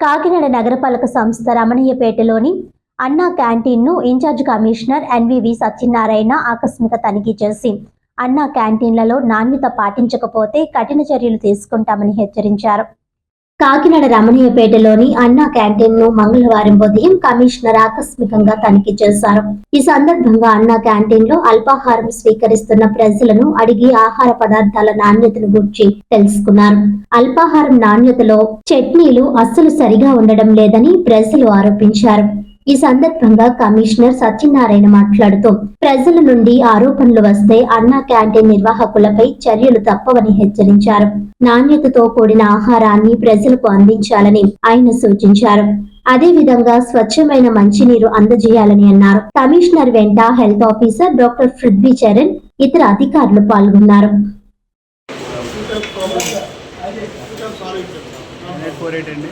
కాకినాడ నగరపాలక సంస్థ రమణీయపేటలోని Anna క్యాంటీన్ను incharge commissioner N V V Satyanarayana ఆకస్మిక తనిఖీ చేసి అన్నా క్యాంటీన్లలో నాణ్యత పాటించకపోతే కఠిన చర్యలు తీసుకుంటామని హెచ్చరించారు. కాకినాడ రమణీయపేటలోని అన్నా క్యాంటీన్ను మంగళవారం ఉదయం కమిషనర్ ఆకస్మికంగా తనిఖీ చేశారు. ఈ సందర్భంగా అన్నా క్యాంటీన్లో అల్పాహారం స్వీకరిస్తున్న ప్రజలను అడిగి ఆహార పదార్థాల నాణ్యతను గురించి తెలుసుకున్నారు. అల్పాహారం నాణ్యతలో చట్నీలు అస్సలు సరిగా ఉండడం లేదని ప్రజలు ఆరోపించారు. ఈ సందర్భంగా కమిషనర్ సత్యనారాయణ మాట్లాడుతూ ప్రజల నుండి ఆరోపణలు వస్తే అన్నా క్యాంటీన్ నిర్వాహకులపై చర్యలు తప్పవని హెచ్చరించారు నాణ్యతతో కూడిన ఆహారాన్ని ప్రజలకు అందించాలని ఆయన సూచించారు అదే విధంగా స్వచ్ఛమైన మంచినీరు అందజేయాలని అన్నారు కమిషనర్ వెంట health officer doctor Prithvi Charan ఇతర అధికారులు పాల్గొన్నారు ఫోర్ ఎయిట్ అండి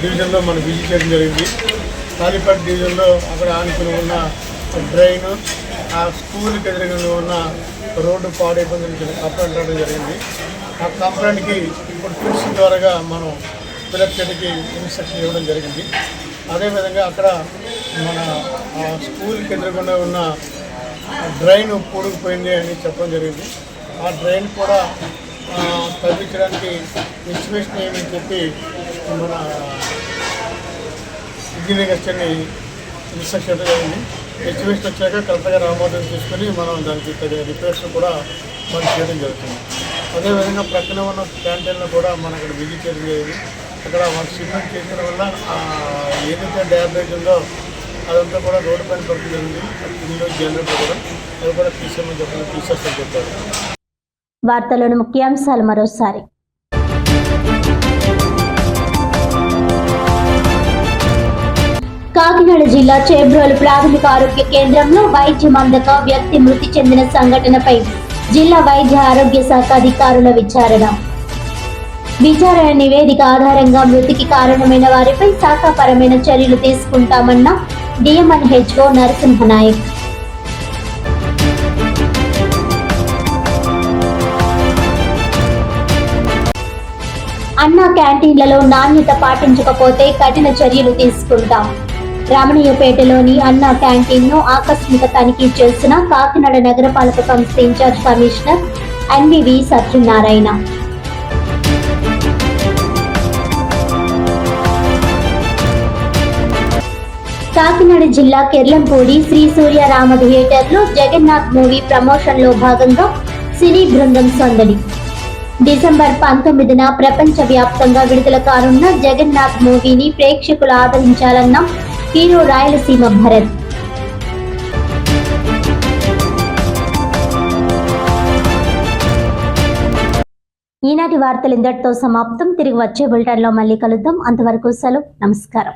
డివిజన్లో మనం విజిట్ చేయడం జరిగింది. కాళీపేట డివిజన్లో అక్కడ ఆనుకుని ఉన్న డ్రైన్ ఆ స్కూల్కి ఎదురుగా ఉన్న రోడ్డు పాడైపోయిందని కంప్లైంట్ రావడం జరిగింది. ఆ కంప్లైంట్కి ఇప్పుడు ఫిక్స్ ద్వారా మనం పిల్లలకి ఇన్స్ట్రక్షన్ ఇవ్వడం జరిగింది. అదేవిధంగా అక్కడ మన స్కూల్కి ఎదురకుండా ఉన్న డ్రైన్ పూడుకుపోయింది అని చెప్పడం జరిగింది. ఆ డ్రైన్ కూడా తగ్గించడానికి ఎస్టిమేషన్ ఏమని చెప్పి మన ఇంజనీరింగ్ అసిస్టెంట్ని ఇన్స్ట్రక్షన్ జరిగింది. ఎస్టిమేషన్ వచ్చాక కరెక్ట్గా రామోదం తీసుకొని మనం దానికి తగిన రిపేర్స్ కూడా మనం చేయడం జరుగుతుంది. అదేవిధంగా ప్రక్కనే ఉన్న క్యాంటీన్లో కూడా మన అక్కడ విజిట్ చేయడం జరిగింది. అక్కడ వాళ్ళు సిమెంట్ చేసిన వల్ల ఏదైతే డ్యామేజ్ ఉందో అదంతా కూడా రోడ్డు పైన పడుతుంది జరిగింది ఇందులో జనరేటర్ కూడా అది కూడా తీసేయమని చెప్పారు తీసేస్తామని చెప్పారు. వార్తలోని ముఖ్యాంశాలు మరోసారి. కాకినాడ జిల్లా చేబ్రోలు ప్రాథమిక ఆరోగ్య కేంద్రంలో వైద్యం అందక వ్యక్తి మృతి చెందిన సంఘటనపై జిల్లా వైద్య ఆరోగ్య శాఖ అధికారుల విచారణ. విచారణ నివేదిక ఆధారంగా మృతికి కారణమైన వారిపై శాఖాపరమైన చర్యలు తీసుకుంటామన్న డిఎంఎన్ హెచ్ఓ నరసింహనాయక్. అన్నా క్యాంటీన్లలో నాణ్యత పాటించకపోతే కఠిన చర్యలు తీసుకుంటాం. రామణీయపేటలోని అన్నా క్యాంటీన్ను ఆకస్మిక తనిఖీ చేసిన కాకినాడ నగరపాలక సంస్థ incharge commissioner NVV Satyanarayana. Kakinada జిల్లా కెర్లంపూడి శ్రీ సూర్య రామ థియేటర్లో జగన్నాథ్ మూవీ ప్రమోషన్లో భాగంగా సినీ బృందం సందడి. డిసెంబర్ పంతొమ్మిదిన ప్రపంచ వ్యాప్తంగా విడుదల కానున్న జగన్నాథ్ మూవీని ప్రేక్షకులు ఆదరించాలన్న హీరో రాయలసీమ భరత్. ఈనాటి వార్తలు ఇందటితో సమాప్తం. తిరిగి వచ్చే బులెటిన్లో మళ్ళీ కలుద్దాం. అంతవరకు సెలవు. నమస్కారం.